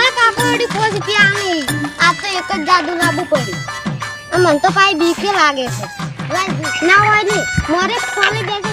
માં કાપડ ખોજ પ્યાની આ તો એક જ જાદુ લાગુ પડ્યું. મન તો પાઈ બીકે લાગે છે. ના હોય ને મોરે ખોલી દેશે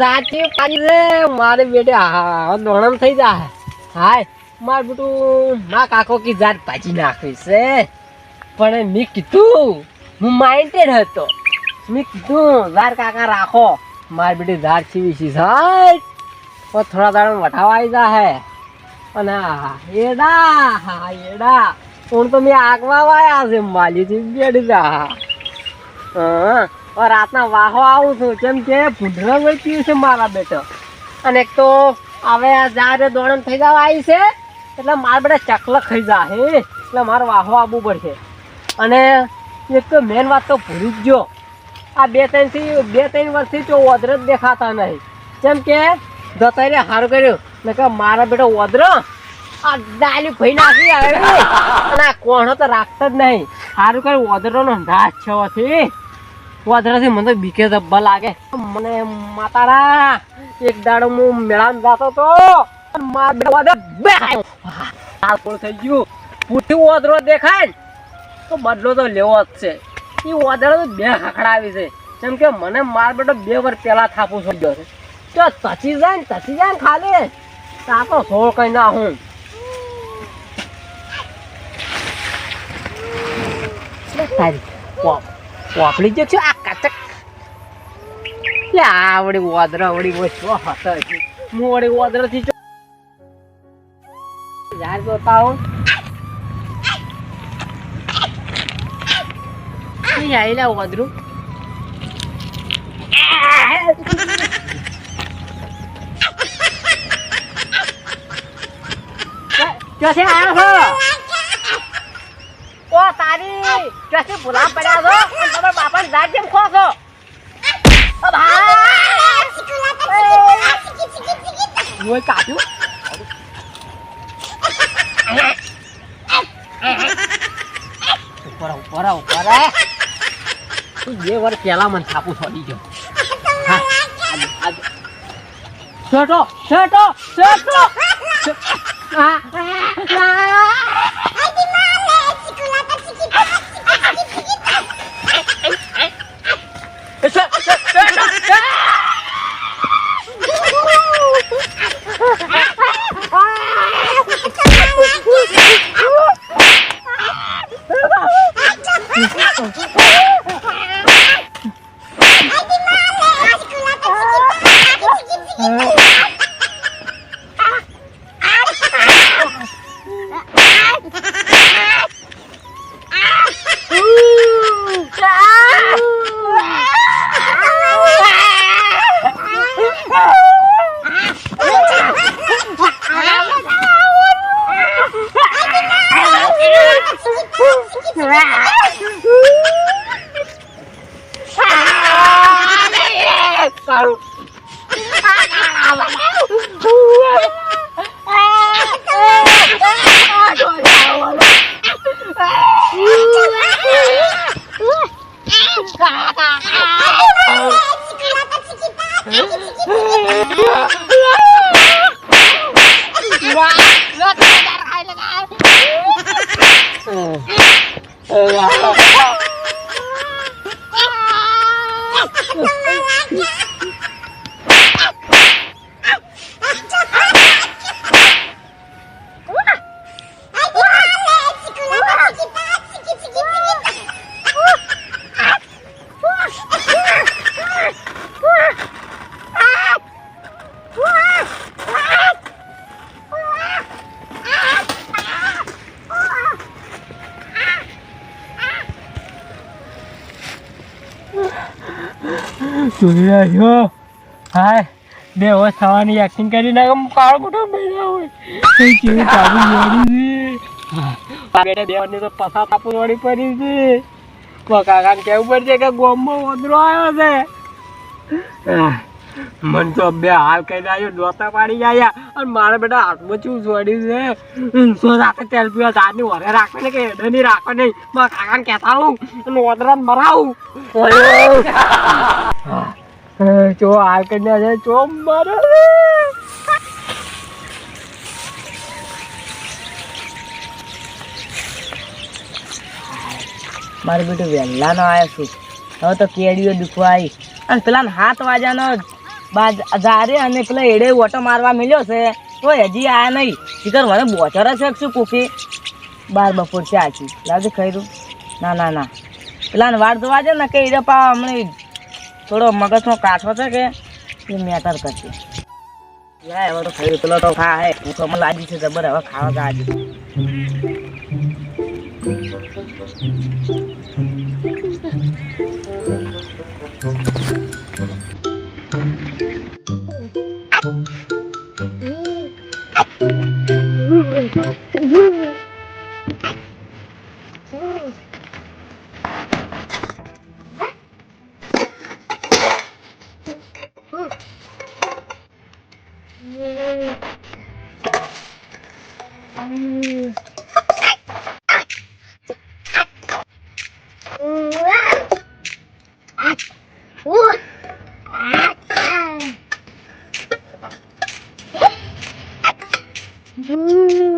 જાતી પાડી રે મારે બેટે હા દોણમ થઈ જા હાય, માર બેટું મા કાકો કી જાત પાછી નાખી છે. પણ મેં કીધું, હું માઇન્ડેડ હતો. મેં કીધું ઝાર કાકા રાખો. માર બેટી ઝાર છીવી છી, સાહેબ. પણ થોડા દાડા વઠાવા આવી જા હે અને એડા હા એડા. હું તો મેં આગવા વાયા છે માલીથી બેડી જા હા. રાતના વાહો આવું છું. કેમ કે ભૂંડરા વેચ્યું છે મારા બેટો. અને એક તો હવે આ જારે દોડમ થઈ જવા આવી છે. એટલે મારા બેટા ચકલ ખાઈ જા, હે. એટલે મારે વાહો આવવું પડશે. અને એક તો મેન વાત તો ભૂલી જ ગયો આ બે ત્રણથી, બે ત્રણ વર્ષથી તો ઓદર જ દેખાતા નહીં. કેમ કે દતારે સારું કર્યું. ને કે મારા બેટા ઓદર. આ ડાલી ભાઈ નાખી આવે અને આ કોણો તો રાખતા જ નહીં. સારું કર્યું, ઓદરોનો નાશ છે વાદળાથી મને બીકે ધબ્બા લાગે. મને માતારા, એક દાડો હું મેળામાં જતો તો મારા બે હાલ થઈ ગયું? પૂઠી વાદરો દેખાય તો બદલો તો લેવો જ છે. એ વાદરા તો બે ખખડાવી છે. કેમ કે મને માર બેટો બે વાર પેલા થાપું છોડ્યો છે. તો તચી જાય ને તચી જાય ને ખાલી. તાતો સોળ કઈ ના હું. તારી પોપ પોપડી જે છે, આ કાચક. લે, આ વળી વાદરા વળી વચ્ચો હતા હું વળી વાદરા થી યાર બતાવો આવેલા વાદરું આવ્યો છો? ઓ તારી ક્યાંથી ભૂલા પડ્યા છો? અને તમારા બાપાને જાત જેમ ખો છો? ઓય કાઢ્યું ઉપર ઉપર ઉપર તું બે વાર પહેલા મને થાપું છોડી ગયો હા, ચોરી આવ્યો હાય, બે વર્ષ થવાની એક્ટિંગ કરી નાખે કાળો મોટો મેળા હોય. કેવી ચાલુ જોડી છે? બેટા વર્ષની તો પસાર તાપુ વળી પડી છે. કાકાને કેવું પડશે કે ગોમમાં ઓદરો આવ્યો છે. મન તો બે હાલ કઈ આવ્યો ડોતા પાડી ગયા અને મારા બેટા હાથમાં ચૂ જોડ્યું છે? સો રાતે તેલ પીવા દાદની વરે રાખે ને કે એડે નહીં રાખે નહીં. મારા કાકાને કહેતા હું અને ઓદરાને મરાવું. ચો હાલ કરી છે, જો મારે. મારું બેટું વહેલાનો આવ્યો છું. હવે તો કેડીઓ દુખવા અને પેલા હાથ વાજાનો જારે અને પેલા એડે ઓટો મારવા મળ્યો છે. તો હજી આયા નહીં. શીખર મને બોચર છે શકશું કુકી બાર બપોર છે. આછી લાવજે ખૈરું ના ના ના. પેલા વાળ તો છે ને કે એડે પા હમણાં થોડો મગજનો કાઠો છે કે એ મેટર કરશે. યાર, હવે તો ખાઈ પેલો તો ખા, હે. હું તો મને લાગી છે જબર, હવે ખાવા ગાજી એટલે Mm-hmm.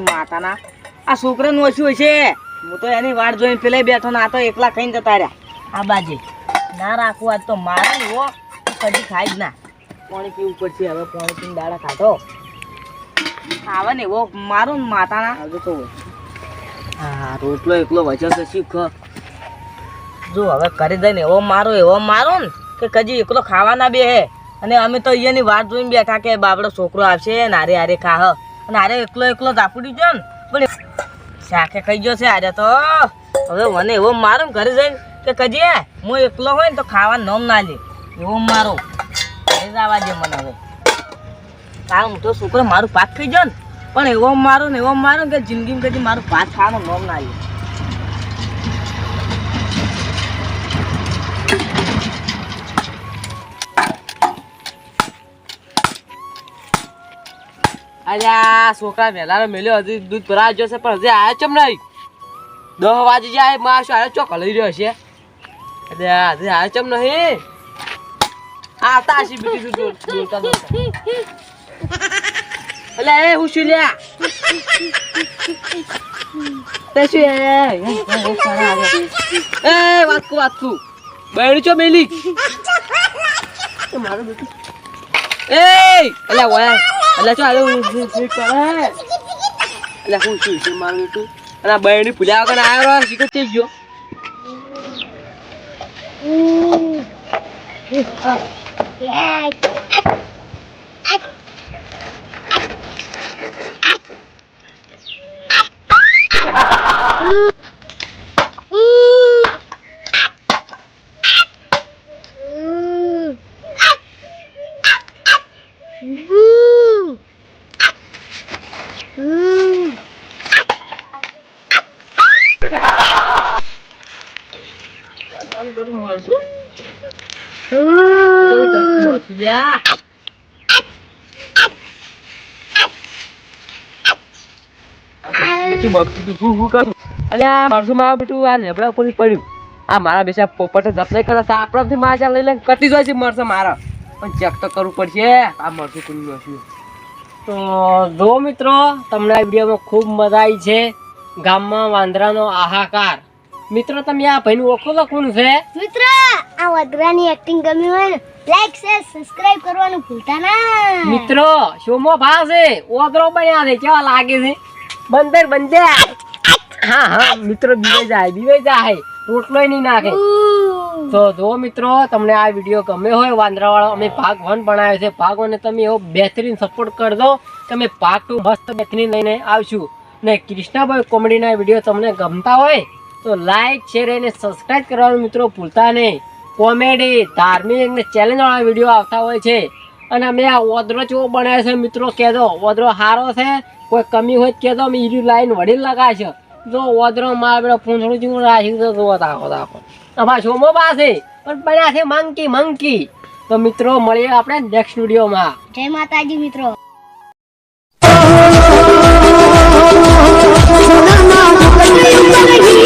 માતાના. આ છોકરાનું ઓછું છે. હું તો એની વાટ જોઈને પેલે બેઠો ને તો એકલા ખાઈને જતા રહ્યા. આ બાજુ. ના રાખવું આજ તો મારે ને કદી ખાઈ જ ના. પાણી પીવું પડશે હવે, પાણી પીને દાડા ખાધો. આવે ને એવો મારું માતાના. હજુ તો હા રોટલો એકલો વચન તો શીખ જો, હવે કરી દઈને એવો મારો એવો મારો ને કે કજી એકલો ખાવાના બે હે. અને અમે તો અહીંયાની વાત જોઈને બેઠા કે બાબડો છોકરો આવશે ને હારે હારે ખાહ. અને હારે એકલો એકલો ઝાપડી ગયો ને. પણ શાખે ખાઈ ગયો છે હારે તો. હવે મને એવો મારો ને ઘરે જઈને કે કજી હું એકલો હોય ને તો ખાવા નમ ના લે. એવો મારો. ઘરે જવા દે મને હવે. કારણ તો છોકરો મારું પાક ખાઈ ગયો ને. પણ એવો મારો ને એવો મારો કે જિંદગીમાં કદી મારું પાક ખાવાનું નમ ના લે. અલ્યા, છોકરા વહેલા મેલ્યો, હજી દૂધ ભરાવા જશે પણ હજી આયો ચમ નહીં. દસ વાગે જાય માં શું આયો ચોક લઈ રહ્યો છે. અલ્યા હજી આયો ચમ નહીં. આવતા હશે બોલતા અલ્યા, એ હું શું લ્યા? તે શું, એ એ વાતકુ વાતકુ. બહેણી એ, અલ્યા, ઓયા. અલ્યા ચો આલે હું હું હું કરે અલ્યા હું શું છે મારું બેટું અને આ બહેણી ભૂલ્યા વગર આવ્યો રહ્યો શીખર થઈ ગયો લ્યા અલ્યા મારું મારા બેટું આ લેબડા ઉપર પડ્યું. આ મારા બેસા પોપટ જપ નહીં કરતા આપણાથી માજા લઈ લઈને કટી જાય છે મરશે મારા. પણ ચેક તો કરવું પડશે. આ મરશું કોઈ નશું તો જો મિત્રો તમને આ વિડીયોમાં ખૂબ મજા આવી છે. ગામમાં વાંદરાનો આહાકાર મિત્રો તમે આ ભાઈનું ઓળખો તો કોણ છે? મિત્ર આ વદરાની એક્ટિંગ ગમી હોય ને લાઈક શેર સબસ્ક્રાઇબ કરવાનું ભૂલતા ના. મિત્રો શોમાં ભાવ છે. ઓદરો બન્યા છે. કેવા લાગે છે? બંદર બંદર. હા હા મિત્રો બીવે જાય બીવે જાય. રોટલો નહીં નાખે. તો જો મિત્રો તમને આ વીડિયો ગમે હોય વાંદરાવાળો અમે ભાગ વન બનાવ્યો છે. ભાગ વનને તમે એવો બહેતરીન સપોર્ટ કરજો. તમે ભાગ ટુ મસ્ત બહેતરીન લઈને આવશું. ને કૃષ્ણાભાઈ કોમેડીના વીડિયો તમને ગમતા હોય તો લાઈક શેર અને સબસ્ક્રાઇબ કરવાનું મિત્રો ભૂલતા નહીં. કોમેડી ધાર્મિક અને ચેલેન્જ વાળા વીડિયો આવતા હોય છે. અને મેં આ ઓદરો ચેવો બનાવ્યો છે મિત્રો કહેજો ઓદરો સારો છે કોઈ કમી હોય કહેજો અમે ઈરી લાઈન વડીલ લગાવશે જો ઓદરો માં આપણે ફૂંસડું જેવું રાખ્યું તો જોવો તાકો તાકો અમારા શોમાં પાસે પણ બન્યા છે મંકી મંકી તો મિત્રો મળીએ આપણે નેક્સ્ટ વિડીયોમાં જય માતાજી મિત્રો Oh,